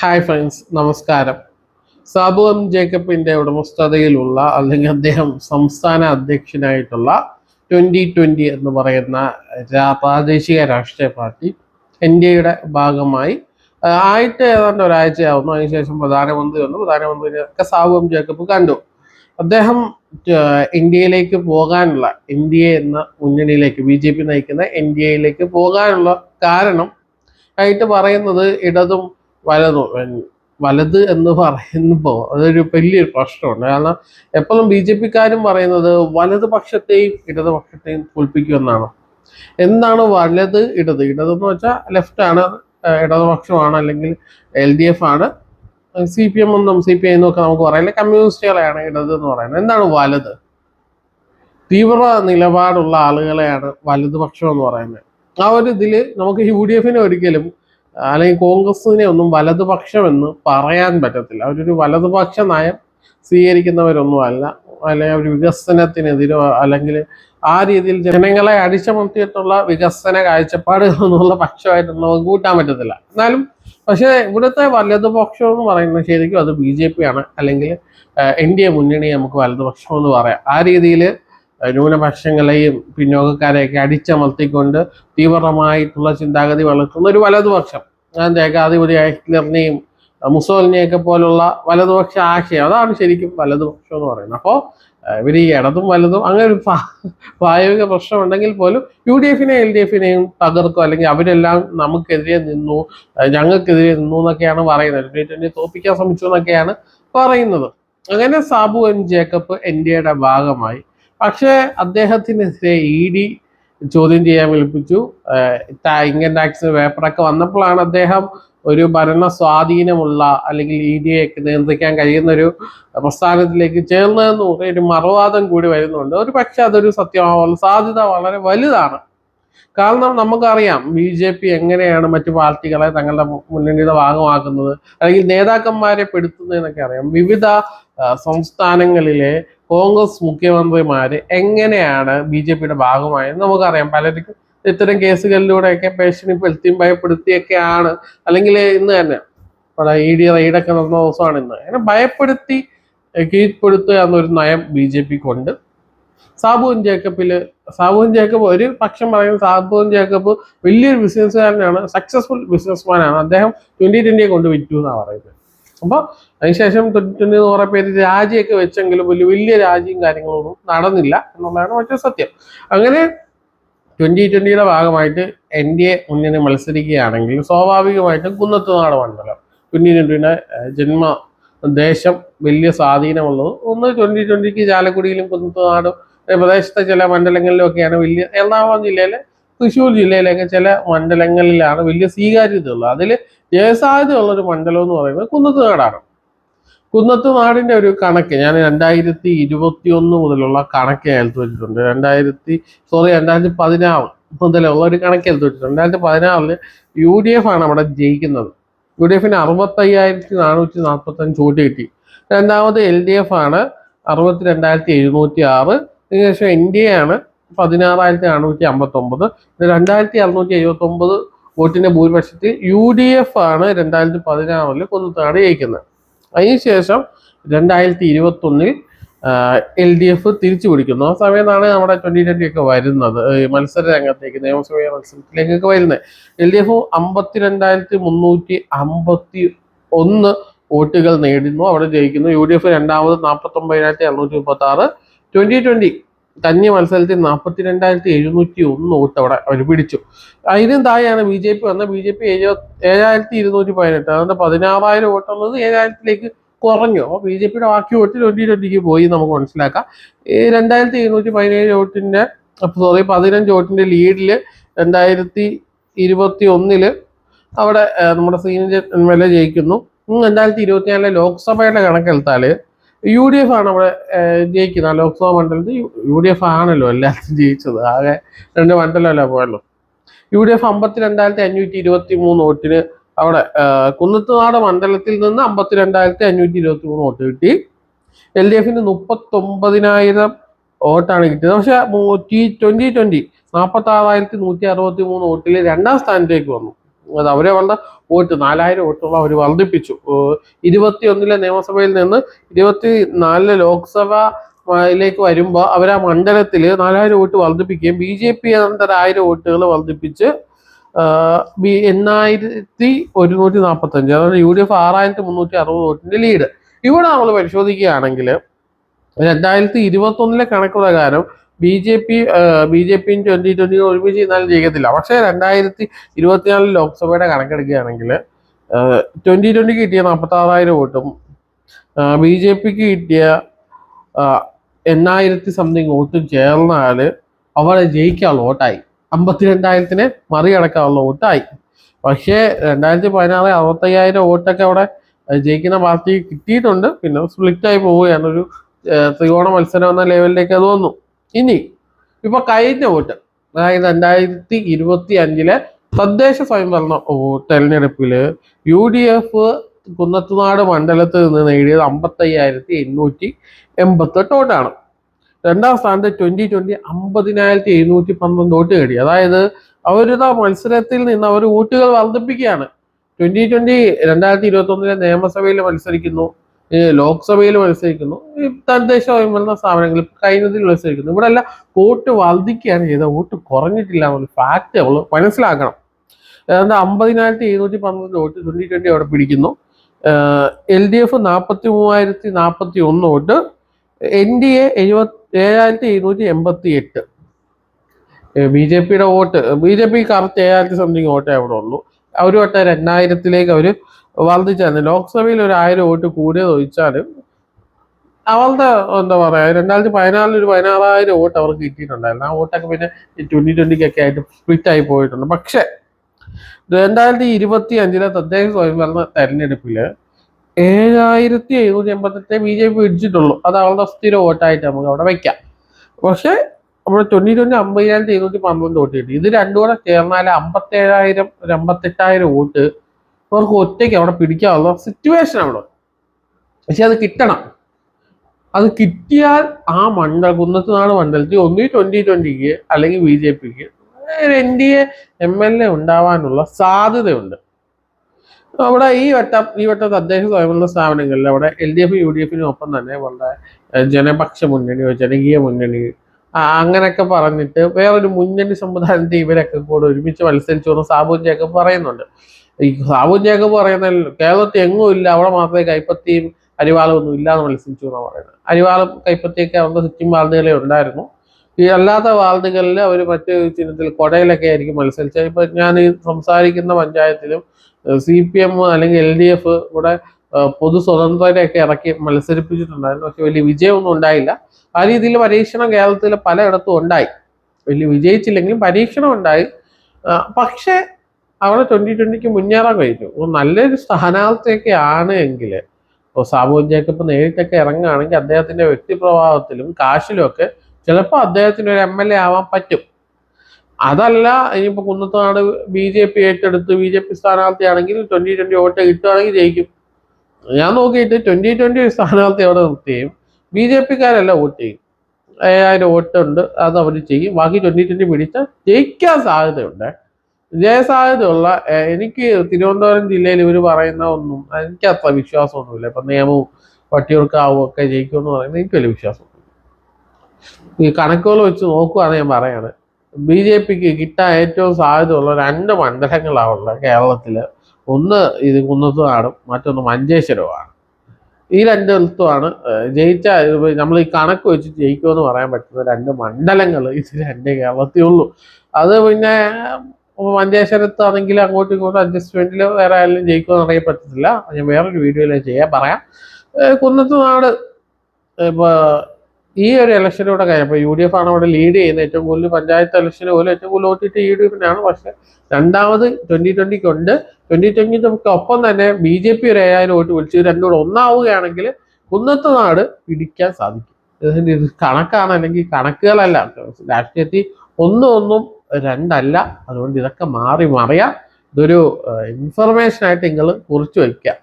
Hi friends നമസ്കാരം. Sabu M ജേക്കബിന്റെ ഉടമസ്ഥതയിലുള്ള അല്ലെങ്കിൽ അദ്ദേഹം സംസ്ഥാന അധ്യക്ഷനായിട്ടുള്ള ട്വന്റി ട്വന്റി എന്ന് പറയുന്ന പ്രാദേശിക രാഷ്ട്രീയ പാർട്ടി എൻ ഡി എയുടെ ഭാഗമായി ആയിട്ട് ഏതാണ്ട് ഒരാഴ്ചയാവുന്നു. അതിനുശേഷം പ്രധാനമന്ത്രി വന്നു. പ്രധാനമന്ത്രിയൊക്കെ സാബു എം ജേക്കബ് കണ്ടു. അദ്ദേഹം ഇന്ത്യയിലേക്ക് പോകാനുള്ള എൻ ഡി എ എന്ന മുന്നണിയിലേക്ക് ബി ജെ പി നയിക്കുന്ന എൻ ഡി എയിലേക്ക് പോകാനുള്ള കാരണം ആയിട്ട് പറയുന്നത് ഇടതും വലതും വലത് എന്ന് പറയുമ്പോൾ അതൊരു വലിയൊരു പ്രശ്നമുണ്ട്. കാരണം എപ്പോഴും ബി ജെ പിക്കാരും പറയുന്നത് വലതുപക്ഷത്തെയും ഇടതുപക്ഷത്തെയും തോൽപ്പിക്കുമെന്നാണ്. എന്താണ് വലത് ഇടത്? ഇടത് എന്ന് വെച്ചാൽ ലെഫ്റ്റ് ആണ് ഇടതുപക്ഷമാണ് അല്ലെങ്കിൽ എൽ ഡി എഫ് ആണ്. സി പി എം ഒന്നും സി പി ഐ എന്നൊക്കെ നമുക്ക് പറയാം. കമ്മ്യൂണിസ്റ്റുകളെയാണ് ഇടത് എന്ന് പറയുന്നത്. എന്താണ് വലത്? തീവ്ര നിലപാടുള്ള ആളുകളെയാണ് വലതുപക്ഷം എന്ന് പറയുന്നത്. ആ ഒരു ഇതിൽ നമുക്ക് യു ഡി എഫിനെ ഒരിക്കലും അല്ലെങ്കിൽ കോൺഗ്രസിനെ ഒന്നും വലതുപക്ഷം എന്ന് പറയാൻ പറ്റത്തില്ല. അവരൊരു വലതുപക്ഷ നയം സ്വീകരിക്കുന്നവരൊന്നും അല്ല. അല്ലെങ്കിൽ ഒരു വികസനത്തിനെതിരോ അല്ലെങ്കിൽ ആ രീതിയിൽ ജനങ്ങളെ അടിച്ചമർത്തിയിട്ടുള്ള വികസന കാഴ്ചപ്പാട് എന്നുള്ള നമുക്ക് കൂട്ടാൻ പറ്റത്തില്ല. എന്നാലും പക്ഷേ ഇവിടുത്തെ വലതുപക്ഷം എന്ന് പറയുന്നത് ശരിക്കും അത് ബി ജെ പി ആണ്. അല്ലെങ്കിൽ എൻ ഡി എ മുന്നണി നമുക്ക് വലതുപക്ഷം എന്ന് പറയാം. ആ രീതിയിൽ ന്യൂനപക്ഷങ്ങളെയും പിന്നോക്കക്കാരെയൊക്കെ അടിച്ചമർത്തിക്കൊണ്ട് തീവ്രമായിട്ടുള്ള ചിന്താഗതി വളർത്തുന്ന ഒരു വലതുപക്ഷം. അതിന്റെ ഏകാധിപതിയായ ഹിറ്റ്ലറിനെയും മുസോലിനെയൊക്കെ പോലുള്ള വലതുപക്ഷ ആശയം. അതാണ് ശരിക്കും വലതുപക്ഷം എന്ന് പറയുന്നത്. അപ്പോൾ ഇവർ ഈ ഇടതും വലതും അങ്ങനെ ഒരു പ്രാ- പ്രായോഗിക പ്രശ്നം ഉണ്ടെങ്കിൽ പോലും യു ഡി എഫിനെയും എൽ ഡി എഫിനെയും തകർക്കും അല്ലെങ്കിൽ അവരെല്ലാം നമുക്കെതിരെ നിന്നു ഞങ്ങൾക്കെതിരെ നിന്നു എന്നൊക്കെയാണ് പറയുന്നത്. ട്വന്റി ട്വന്റി തോപ്പിക്കാൻ ശ്രമിച്ചു എന്നൊക്കെയാണ് പറയുന്നത്. അങ്ങനെ സാബു എൻ ജേക്കബ് എൻ ഭാഗമായി പക്ഷേ അദ്ദേഹത്തിനെതിരെ ഇ ഡി ചോദ്യം ചെയ്യാൻ വിളിപ്പിച്ചു. ഇൻകം ടാക്സ് പേപ്പറൊക്കെ വന്നപ്പോഴാണ് അദ്ദേഹം ഒരു ഭരണ സ്വാധീനമുള്ള അല്ലെങ്കിൽ ഇ ഡി ഒക്കെ നിയന്ത്രിക്കാൻ കഴിയുന്ന ഒരു പ്രസ്ഥാനത്തിലേക്ക് ചേർന്നതെന്ന് പറഞ്ഞ ഒരു മറുവാദം കൂടി വരുന്നുണ്ട്. ഒരു പക്ഷെ അതൊരു സത്യമാവാനുള്ള സാധ്യത വളരെ വലുതാണ്. കാരണം നമുക്കറിയാം ബി ജെ പി എങ്ങനെയാണ് മറ്റു പാർട്ടികളെ തങ്ങളുടെ മുന്നണിയുടെ ഭാഗമാക്കുന്നത് അല്ലെങ്കിൽ നേതാക്കന്മാരെ പെടുത്തുന്നതെന്നൊക്കെ അറിയാം. വിവിധ സംസ്ഥാനങ്ങളിലെ കോൺഗ്രസ് മുഖ്യമന്ത്രിമാര് എങ്ങനെയാണ് ബി ജെ പിയുടെ ഭാഗമായെന്ന് നമുക്കറിയാം. പലർക്കും ഇത്തരം കേസുകളിലൂടെയൊക്കെ പേഷ്യനെ പെടുത്തിയും ഭയപ്പെടുത്തിയൊക്കെയാണ്. അല്ലെങ്കിൽ ഇന്ന് തന്നെ ഇവിടെ ഇ ഡി റെയ്ഡൊക്കെ നടന്ന ദിവസമാണ് ഇന്ന്. അങ്ങനെ ഭയപ്പെടുത്തി കീഴ്പ്പെടുത്തുക എന്നൊരു നയം ബി ജെ പിക്കുണ്ട്. സാബുവിൻ ജേക്കബിൽ സാബുവിൻ ജേക്കബ് ഒരു പക്ഷം പറയുന്നത് സാബുവിൻ ജേക്കബ് വലിയൊരു ബിസിനസ്സുകാരനാണ് സക്സസ്ഫുൾ ബിസിനസ്മാൻ ആണ്. അദ്ദേഹം ട്വന്റി ട്വന്റിയെ കൊണ്ട് വിറ്റു എന്നാണ് പറയുന്നത്. അപ്പോൾ അതിനുശേഷം ട്വന്റി എന്ന് കുറെ പേര് രാജിയൊക്കെ വെച്ചെങ്കിലും വലിയ വലിയ രാജിയും കാര്യങ്ങളൊന്നും നടന്നില്ല എന്നുള്ളതാണ് മറ്റൊരു സത്യം. അങ്ങനെ ട്വന്റി ട്വന്റിയുടെ ഭാഗമായിട്ട് എൻ ഡി എ മുന്നണി മത്സരിക്കുകയാണെങ്കിൽ സ്വാഭാവികമായിട്ടും കുന്നത്തുനാട് മണ്ഡലം ട്വന്റി ട്വന്റിയുടെ ജന്മ ദേശം വലിയ സ്വാധീനമുള്ളത്. ഒന്ന് ട്വന്റി ട്വന്റിക്ക് ചാലക്കുടിയിലും കുന്നത്തുനാടും നാടും പ്രദേശത്തെ ചില മണ്ഡലങ്ങളിലും ഒക്കെയാണ് വലിയ എറണാകുളം ജില്ലയിലെ തൃശ്ശൂർ ജില്ലയിലൊക്കെ ചില മണ്ഡലങ്ങളിലാണ് വലിയ സ്വീകാര്യത ഉള്ളത് അതിൽ ജയസാധ്യതയുള്ള ഒരു മണ്ഡലം എന്ന് പറയുന്നത് കുന്നത്തുനാടാണ് കുന്നത്തുനാടിന്റെ ഒരു കണക്ക് ഞാൻ രണ്ടായിരത്തി ഇരുപത്തി ഒന്ന് മുതലുള്ള കണക്ക് എടുത്തു വെച്ചിട്ടുണ്ട്. രണ്ടായിരത്തി സോറി രണ്ടായിരത്തി പതിനാറ് മുതലുള്ള ഒരു കണക്ക് എടുത്തു വെച്ചിട്ടുണ്ട്. രണ്ടായിരത്തി പതിനാറിൽ യു ഡി എഫ് ആണ് അവിടെ ജയിക്കുന്നത്. യു ഡി എഫിന് അറുപത്തയ്യായിരത്തി നാനൂറ്റി നാൽപ്പത്തി അഞ്ച് വോട്ട് കിട്ടി. രണ്ടാമത് എൽ ഡി എഫ് ആണ് അറുപത്തി രണ്ടായിരത്തി എഴുന്നൂറ്റി ആറ്. അതിനുശേഷം എൻ ഡി എ ആണ് പതിനാറായിരത്തി അറുന്നൂറ്റി അമ്പത്തി ഒമ്പത് രണ്ടായിരത്തി അറുന്നൂറ്റി എഴുപത്തി ഒമ്പത് വോട്ടിന്റെ ഭൂരിപക്ഷത്തിൽ യു ഡി എഫ് ആണ് രണ്ടായിരത്തി പതിനാറിൽ കുന്നത്താട് ജയിക്കുന്നത്. അതിനുശേഷം രണ്ടായിരത്തി ഇരുപത്തി ഒന്നിൽ എൽ ഡി എഫ് തിരിച്ചു പിടിക്കുന്നു. ആ സമയത്താണ് നമ്മുടെ ട്വന്റി ട്വന്റി ഒക്കെ വരുന്നത്. മത്സര രംഗത്തേക്ക് നിയമസഭാ മത്സരത്തിലേക്കൊക്കെ വരുന്നത്. എൽ ഡി എഫ് അമ്പത്തിരണ്ടായിരത്തി മുന്നൂറ്റി അമ്പത്തി ഒന്ന് വോട്ടുകൾ നേടുന്നു. അവിടെ ജയിക്കുന്നു. യു ഡി എഫ് രണ്ടാമത് നാൽപ്പത്തി ഒമ്പതിനായിരത്തി അറുന്നൂറ്റി മുപ്പത്തി ആറ് ട്വന്റി ട്വന്റി കന്നി മത്സരത്തിൽ നാൽപ്പത്തി രണ്ടായിരത്തി എഴുന്നൂറ്റി ഒന്ന് വോട്ട് അവിടെ അവർ പിടിച്ചു. അതിനും താഴെയാണ് ബി ജെ പി വന്നത്. ബി ജെ പി ഏഴായിരത്തി ഇരുന്നൂറ്റി പതിനെട്ട് അതുകൊണ്ട് പതിനാറായിരം വോട്ടുള്ളത് ഏഴായിരത്തിലേക്ക് കുറഞ്ഞു. അപ്പോൾ ബി ജെ പിയുടെ ബാക്കി വോട്ട് ട്വന്റി ട്വന്റിക്ക് പോയി നമുക്ക് മനസ്സിലാക്കാം. ഈ രണ്ടായിരത്തി എഴുന്നൂറ്റി പതിനേഴ് വോട്ടിന്റെ സോറി പതിനഞ്ച് വോട്ടിന്റെ ലീഡിൽ രണ്ടായിരത്തി ഇരുപത്തി ഒന്നിൽ അവിടെ നമ്മുടെ സീനിയർ എം എൽ എ ജയിക്കുന്നു. രണ്ടായിരത്തി ഇരുപത്തിനാലിലെ ലോക്സഭയുടെ കണക്കെടുത്താൽ യു ഡി എഫ് ആണ് അവിടെ ജയിക്കുന്നത് ലോക്സഭാ മണ്ഡലത്തിൽ യു ഡി എഫ് ആണല്ലോ എല്ലാത്തിനും ജയിച്ചത്. ആകെ രണ്ട് മണ്ഡലമല്ല പോയല്ലോ യു ഡി എഫ് അമ്പത്തി രണ്ടായിരത്തി അഞ്ഞൂറ്റി ഇരുപത്തി മൂന്ന് വോട്ടിന് അവിടെ കുന്നത്തുനാട് മണ്ഡലത്തിൽ നിന്ന് അമ്പത്തി രണ്ടായിരത്തി അഞ്ഞൂറ്റി ഇരുപത്തി മൂന്ന് വോട്ട് കിട്ടി. എൽ ഡി എഫിന് മുപ്പത്തൊമ്പതിനായിരം വോട്ടാണ് കിട്ടിയത്. പക്ഷെ ട്വന്റി ട്വന്റി നാൽപ്പത്തി ആറായിരത്തി നൂറ്റി അറുപത്തി മൂന്ന് വോട്ടിൽ രണ്ടാം സ്ഥാനത്തേക്ക് വന്നു. അവരെ വന്ന വോട്ട് നാലായിരം വോട്ടുകൾ അവർ വർദ്ധിപ്പിച്ചു. ഇരുപത്തി ഒന്നിലെ നിയമസഭയിൽ നിന്ന് ഇരുപത്തി നാലിലെ ലോക്സഭ ിലേക്ക് വരുമ്പോൾ അവർ ആ മണ്ഡലത്തിൽ നാലായിരം വോട്ട് വർദ്ധിപ്പിക്കുകയും ബി ജെ പി അനന്തര ആയിരം വോട്ടുകൾ വർദ്ധിപ്പിച്ച് ബി എണ്ണായിരത്തി ഒരുന്നൂറ്റി നാൽപ്പത്തഞ്ച് അതായത് യു ഡി എഫ് ആറായിരത്തി മുന്നൂറ്റി അറുപത് വോട്ടിന്റെ ലീഡ്. ഇവിടെ നമ്മൾ പരിശോധിക്കുകയാണെങ്കിൽ രണ്ടായിരത്തി ഇരുപത്തി ഒന്നിലെ കണക്ക് പ്രകാരം B J P B J പിയും ട്വന്റി ട്വന്റി ഒരുമിച്ച് ഇന്നാലും ജയിക്കത്തില്ല. പക്ഷേ രണ്ടായിരത്തി ഇരുപത്തിനാലിൽ ലോക്സഭയുടെ കണക്കെടുക്കുകയാണെങ്കിൽ ട്വന്റി ട്വന്റിക്ക് കിട്ടിയ നാൽപ്പത്തി ആറായിരം വോട്ടും ബി ജെ പിക്ക് കിട്ടിയ എണ്ണായിരത്തി സംതിങ് വോട്ടും ചേർന്നാൽ അവിടെ ജയിക്കാനുള്ള വോട്ടായി. അമ്പത്തിരണ്ടായിരത്തിനെ മറികടക്കാനുള്ള വോട്ടായി. പക്ഷേ രണ്ടായിരത്തി പതിനാറ് അറുപത്തയ്യായിരം വോട്ടൊക്കെ അവിടെ ജയിക്കുന്ന പാർട്ടി കിട്ടിയിട്ടുണ്ട്. പിന്നെ സ്പ്ലിറ്റായി പോവുകയാണ്. ഒരു ത്രികോണ മത്സരം എന്ന ലെവലിലേക്ക് അത് വന്നു. ഇനി ഇപ്പൊ കഴിഞ്ഞ വോട്ട് അതായത് രണ്ടായിരത്തി ഇരുപത്തി അഞ്ചിലെ തദ്ദേശ സ്വയംഭരണ തെരഞ്ഞെടുപ്പിൽ യു ഡി എഫ് കുന്നത്തുനാട് മണ്ഡലത്തിൽ നിന്ന് നേടിയത് അമ്പത്തയ്യായിരത്തി എണ്ണൂറ്റി എൺപത്തെട്ട് വോട്ടാണ്. രണ്ടാം സ്ഥാനത്ത് ട്വന്റി ട്വന്റി അമ്പതിനായിരത്തി എഴുന്നൂറ്റി പന്ത്രണ്ട് വോട്ട് നേടി. അതായത് അവരുടെ മത്സരത്തിൽ നിന്ന് അവർ വോട്ടുകൾ വർദ്ധിപ്പിക്കുകയാണ്. ട്വന്റി ട്വന്റി രണ്ടായിരത്തി ഇരുപത്തി ഒന്നിലെ നിയമസഭയിൽ മത്സരിക്കുന്നു. ലോക്സഭയിൽ മത്സരിക്കുന്നു. തദ്ദേശ സ്വയംഭരണ സ്ഥാപനങ്ങളിൽ കഴിഞ്ഞതിൽ മത്സരിക്കുന്നു. ഇവിടെ എല്ലാം വോട്ട് വർദ്ധിക്കുകയാണ് ചെയ്തത്. വോട്ട് കുറഞ്ഞിട്ടില്ല എന്നുള്ള ഫാക്റ്റ് നമ്മൾ മനസ്സിലാക്കണം. ഏതാണ്ട് അമ്പതിനായിരത്തി എഴുന്നൂറ്റി പന്ത്രണ്ട് വോട്ട് ട്വന്റി ട്വന്റി അവിടെ പിടിക്കുന്നു. എൽ ഡി എഫ് നാൽപ്പത്തി മൂവായിരത്തി നാൽപ്പത്തി ഒന്ന് വോട്ട്. എൻ ഡി എ എഴുപത്തി ഏഴായിരത്തി എഴുന്നൂറ്റി എൺപത്തി എട്ട് ബി ജെ പിയുടെ vote. B J P correct ഏഴായിരത്തി സംതിങ് വോട്ടേ അവിടെ ഉള്ളൂ. അവർ വട്ടം രണ്ടായിരത്തിലേക്ക് അവർ വർദ്ധിച്ചായിരുന്നു. ലോക്സഭയിൽ ഒരു ആയിരം വോട്ട് കൂടിയത് ഒഴിച്ചാലും അവളുടെ എന്താ പറയുക രണ്ടായിരത്തി പതിനാലിൽ ഒരു പതിനാറായിരം വോട്ട് അവർക്ക് കിട്ടിയിട്ടുണ്ടായിരുന്നു. ആ വോട്ടൊക്കെ പിന്നെ ട്വന്റി ട്വന്റിക്കൊക്കെ ആയിട്ട് സ്പ്ലിറ്റ് ആയി പോയിട്ടുണ്ട്. പക്ഷേ രണ്ടായിരത്തി ഇരുപത്തി അഞ്ചിലെ തദ്ദേശ സ്വയംഭരണ തെരഞ്ഞെടുപ്പിൽ ഏഴായിരത്തി എഴുന്നൂറ്റി എൺപത്തെട്ട് ബി ജെ പി പിടിച്ചിട്ടുള്ളൂ. അത് അവളുടെ സ്ഥിര വോട്ടായിട്ട് നമുക്ക് അവിടെ വയ്ക്കാം പക്ഷെ നമ്മുടെ ട്വന്റി ട്വന്റി അമ്പതിനായിരത്തി ഇരുന്നൂറ്റി പന്ത്രണ്ട് വോട്ട് കിട്ടി. ഇത് രണ്ടും കൂടെ ചേർന്നാൽ അമ്പത്തേഴായിരം ഒരു അമ്പത്തെട്ടായിരം വോട്ട്. അവർക്ക് ഒറ്റയ്ക്ക് അവിടെ പിടിക്കാവുന്ന സിറ്റുവേഷൻ അവിടെ. പക്ഷെ അത് കിട്ടണം. അത് കിട്ടിയാൽ ആ മണ്ഡല കുന്നത്തുനാട് മണ്ഡലത്തിൽ ഒന്നീ ട്വന്റി ട്വന്റിക്ക് അല്ലെങ്കിൽ B J pick N D A M L A ഉണ്ടാവാനുള്ള സാധ്യതയുണ്ട്. അവിടെ ഈ വട്ടം ഈ വട്ടം തദ്ദേശ സ്വയംഭരണ സ്ഥാപനങ്ങളിൽ അവിടെ L D F U D എഫിനും ഒപ്പം തന്നെ വളരെ ജനപക്ഷ മുന്നണി ജനകീയ മുന്നണി അങ്ങനെയൊക്കെ പറഞ്ഞിട്ട് വേറൊരു മുന്നണി സംവിധാനത്തെ ഇവരൊക്കെ കൂടെ ഒരുമിച്ച് മത്സരിച്ചു എന്ന് സാബു ജേക്കബ് പറയുന്നുണ്ട്. ഈ സാബു ജേക്കബ് പറയുന്ന കേരളത്തിൽ എങ്ങും ഇല്ല അവിടെ മാത്രമേ കൈപ്പത്തിയും അരിവാളും ഒന്നും ഇല്ലാന്ന് മത്സരിച്ചു എന്നാണ് പറയുന്നത്. അരിവാളും കൈപ്പത്തിയൊക്കെ അവരുടെ ചുറ്റും വാർഡുകളെ ഉണ്ടായിരുന്നു. ഈ അല്ലാത്ത വാർഡുകളിൽ അവർ മറ്റു ചിഹ്നത്തിൽ കൊടയിലൊക്കെ ആയിരിക്കും മത്സരിച്ചത്. ഇപ്പൊ ഞാൻ ഈ സംസാരിക്കുന്ന പഞ്ചായത്തിലും സി പി എം അല്ലെങ്കിൽ എൽ ഡി എഫ് ഇവിടെ പൊതു സ്വതന്ത്രരെയൊക്കെ ഇറക്കി മത്സരിപ്പിച്ചിട്ടുണ്ടായിരുന്നു. പക്ഷെ വലിയ വിജയമൊന്നും ഉണ്ടായില്ല. ആ രീതിയിൽ പരീക്ഷണം കേരളത്തിൽ പലയിടത്തും ഉണ്ടായി. വലിയ വിജയിച്ചില്ലെങ്കിലും പരീക്ഷണം ഉണ്ടായി. പക്ഷേ അവിടെ ട്വന്റി ട്വന്റിക്ക് മുന്നേറാൻ കഴിഞ്ഞു. നല്ലൊരു സ്ഥാനാർത്ഥിയൊക്കെ ആണ് എങ്കിൽ ഇപ്പോൾ സാബു ജേക്കബ് നേരിട്ടൊക്കെ ഇറങ്ങുകയാണെങ്കിൽ അദ്ദേഹത്തിന്റെ വ്യക്തിപ്രഭാവത്തിലും കാശിലും ഒക്കെ ചിലപ്പോൾ അദ്ദേഹത്തിന് ഒരു എം എൽ എ ആവാൻ പറ്റും. അതല്ല ഇനിയിപ്പോ കുന്നത്തനാട് ബി ജെ പി ഏറ്റെടുത്ത് ബി ജെ പി സ്ഥാനാർത്ഥിയാണെങ്കിൽ ട്വന്റി ട്വന്റി വോട്ട് കിട്ടുകയാണെങ്കിൽ ജയിക്കും. ഞാൻ നോക്കിയിട്ട് ട്വന്റി ട്വന്റി സ്ഥാനാർത്ഥി അവിടെ നിർത്തുകയും ബി ജെ പിക്കാരല്ല വോട്ട് ചെയ്യും. ഏഴായിരം വോട്ടുണ്ട് അത് അവർ ചെയ്യും. ബാക്കി ട്വന്റി ട്വന്റി പിടിച്ച ജയിക്കാൻ സാധ്യതയുണ്ട്. ജയസാധ്യതയുള്ള എനിക്ക് തിരുവനന്തപുരം ജില്ലയിൽ ഇവർ പറയുന്ന ഒന്നും എനിക്ക് അത്ര വിശ്വാസമൊന്നുമില്ല. ഇപ്പൊ നിയമവും പട്ടികൾക്കാവും ഒക്കെ ജയിക്കുമെന്ന് പറയുന്നത് എനിക്ക് വലിയ വിശ്വാസം ഈ കണക്കുകൾ വെച്ച് നോക്കുകയാണ് ഞാൻ പറയാണ് ബി ജെ പിക്ക് കിട്ടാൻ ഏറ്റവും സാധ്യതയുള്ള രണ്ട് മണ്ഡലങ്ങളാണുള്ളത് കേരളത്തിൽ ഒന്ന് ഇത് കുന്നത്തുനാടും മറ്റൊന്ന് മഞ്ചേശ്വരവുമാണ് ഈ രണ്ട് രണ്ടിടത്തുമാണ് ജയിച്ച നമ്മൾ ഈ കണക്ക് വെച്ച് ജയിക്കുമെന്ന് പറയാൻ പറ്റുന്ന രണ്ട് മണ്ഡലങ്ങൾ ഇത് രണ്ട് കേരളത്തിലുള്ളൂ അത് പിന്നെ മഞ്ചേശ്വരത്താണെങ്കിൽ അങ്ങോട്ടും ഇങ്ങോട്ടും അഡ്ജസ്റ്റ്മെന്റിൽ വേറെ ആരെങ്കിലും ജയിക്കുമെന്ന് അറിയാൻ പറ്റത്തില്ല. ഞാൻ വേറൊരു വീഡിയോയിൽ ചെയ്യാൻ പറയാം. കുന്നത്തുനാട് ഇപ്പോൾ ഈ ഒരു ഇലക്ഷനിലൂടെ കഴിഞ്ഞപ്പോൾ യു ഡി എഫ് ആണ് അവിടെ ലീഡ് ചെയ്യുന്നത്. ഏറ്റവും കൂടുതൽ പഞ്ചായത്ത് ഇലക്ഷന് പോലും ഏറ്റവും കൂടുതൽ വോട്ടിട്ട് യു ഡി എഫിനാണ് പക്ഷെ രണ്ടാമത് ട്വന്റി ട്വന്റിക്ക് ഉണ്ട്. ട്വന്റി ട്വന്റിക്ക് ഒപ്പം തന്നെ ബി ജെ പി ഒരു ഏഴായിരം വോട്ട് വിളിച്ച് രണ്ടുകൂടെ ഒന്നാവുകയാണെങ്കിൽ കുന്നത്ത് നാട് പിടിക്കാൻ സാധിക്കും. ഇത് കണക്കാണ് അല്ലെങ്കിൽ കണക്കുകളല്ല. രാഷ്ട്രീയത്തിൽ ഒന്നും ഒന്നും രണ്ടല്ല. അതുകൊണ്ട് ഇതൊക്കെ മാറി മറിയാം. ഇതൊരു ഇൻഫർമേഷൻ ആയിട്ട് നിങ്ങൾ കുറിച്ചു വയ്ക്കുക